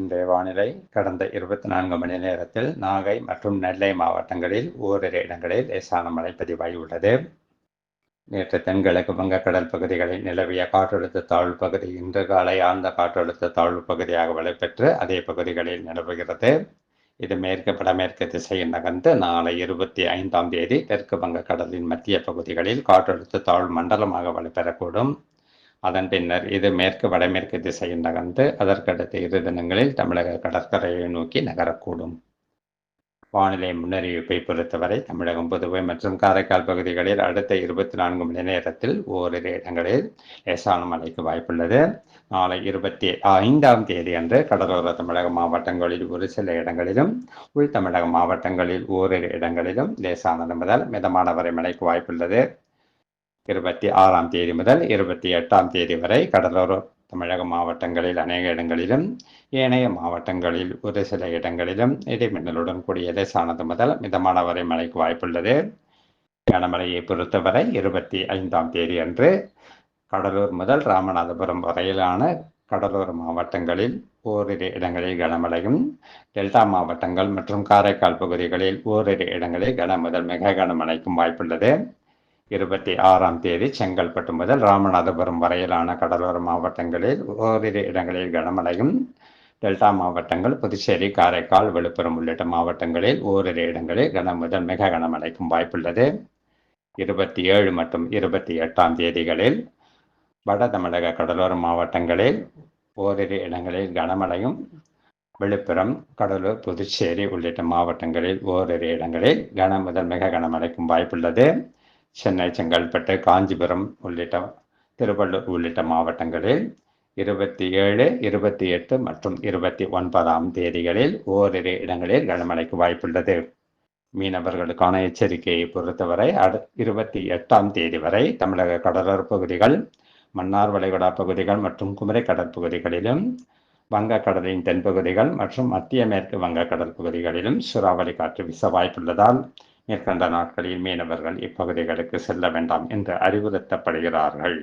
இன்றைய வானிலை கடந்த இருபத்தி நான்கு மணி நேரத்தில் நாகை மற்றும் நெல்லை மாவட்டங்களில் ஓரிரு இடங்களில் லேசான மழை பதிவாகியுள்ளது. நேற்று தென்கிழக்கு வங்கக்கடல் பகுதிகளில் நிலவிய காற்றழுத்த தாழ்வு பகுதி இன்று காலை ஆழ்ந்த காற்றழுத்த தாழ்வு பகுதியாக வலுப்பெற்று அதே பகுதிகளில் நிலவுகிறது. இது மேற்கு வடமேற்கு திசையில் நகர்ந்து நாளை இருபத்தி ஐந்தாம் தேதி தெற்கு வங்கக்கடலின் மத்திய பகுதிகளில் காற்றழுத்த தாழ்வு மண்டலமாக வலுப்பெறக்கூடும். அதன் பின்னர் இது மேற்கு வடமேற்கு திசையில் நகர்ந்து அதற்கடுத்த இரு தினங்களில் தமிழக கடற்கரையை நோக்கி நகரக்கூடும். வானிலை முன்னறிவிப்பை பொறுத்தவரை தமிழகம் புதுவை மற்றும் காரைக்கால் பகுதிகளில் அடுத்த இருபத்தி நான்கு மணி நேரத்தில் ஓரிரு இடங்களில் லேசான மழைக்கு வாய்ப்புள்ளது. நாளை இருபத்தி ஐந்தாம் தேதி அன்று கடலோர தமிழக மாவட்டங்களில் ஒரு சில இடங்களிலும் உள் தமிழக மாவட்டங்களில் ஓரிரு இடங்களிலும் லேசானது முதல் மிதமான வரை மழைக்கு வாய்ப்புள்ளது. இருபத்தி ஆறாம் தேதி முதல் இருபத்தி எட்டாம் தேதி வரை கடலோர தமிழக மாவட்டங்களில் அநேக இடங்களிலும் ஏனைய மாவட்டங்களில் ஒரு சில இடங்களிலும் இடைமின்னலுடன் கூடிய லேசானது முதல் மிதமான வரை மழைக்கு வாய்ப்புள்ளது. கனமழையை பொறுத்தவரை இருபத்தி ஐந்தாம் தேதி அன்று கடலூர் முதல் ராமநாதபுரம் வரையிலான கடலோர மாவட்டங்களில் ஓரிரு இடங்களில் கனமழையும் டெல்டா மாவட்டங்கள் மற்றும் காரைக்கால் பகுதிகளில் ஓரிரு இடங்களில் கன முதல் மிக கனமழைக்கும் வாய்ப்புள்ளது. இருபத்தி ஆறாம் தேதி செங்கல்பட்டு முதல் ராமநாதபுரம் வரையிலான கடலோர மாவட்டங்களில் ஓரிரு இடங்களில் கனமழையும் டெல்டா மாவட்டங்கள் புதுச்சேரி காரைக்கால் விழுப்புரம் உள்ளிட்ட மாவட்டங்களில் ஓரிரு இடங்களில் கன முதல் மிக கனமழைக்கும் வாய்ப்புள்ளது. இருபத்தி ஏழு மற்றும் இருபத்தி எட்டாம் தேதிகளில் வட தமிழக கடலோர மாவட்டங்களில் ஓரிரு இடங்களில் கனமழையும் விழுப்புரம் கடலூர் புதுச்சேரி உள்ளிட்ட மாவட்டங்களில் ஓரிரு இடங்களில் கன முதல் மிக கனமழைக்கும் வாய்ப்புள்ளது. சென்னை செங்கல்பட்டு காஞ்சிபுரம் உள்ளிட்ட திருவள்ளூர் உள்ளிட்ட மாவட்டங்களில் இருபத்தி ஏழு இருபத்தி எட்டு மற்றும் இருபத்தி ஒன்பதாம் தேதிகளில் ஓரிரு இடங்களில் கனமழைக்கு வாய்ப்புள்ளது. மீனவர்களுக்கான எச்சரிக்கையை பொறுத்தவரை அடு இருபத்தி எட்டாம் தேதி வரை தமிழக கடலோர பகுதிகள் மன்னார் வளைகுடா பகுதிகள் மற்றும் குமரி கடற்பகுதிகளிலும் வங்கக்கடலின் தென்பகுதிகள் மற்றும் மத்திய மேற்கு வங்கக்கடல் பகுதிகளிலும் சூறாவளி காற்று வீச வாய்ப்புள்ளதால் மேற்கண்ட நாட்களில் மீனவர்கள் இப்பகுதிகளுக்கு செல்ல வேண்டாம் என்று அறிவுறுத்தப்படுகிறார்கள்.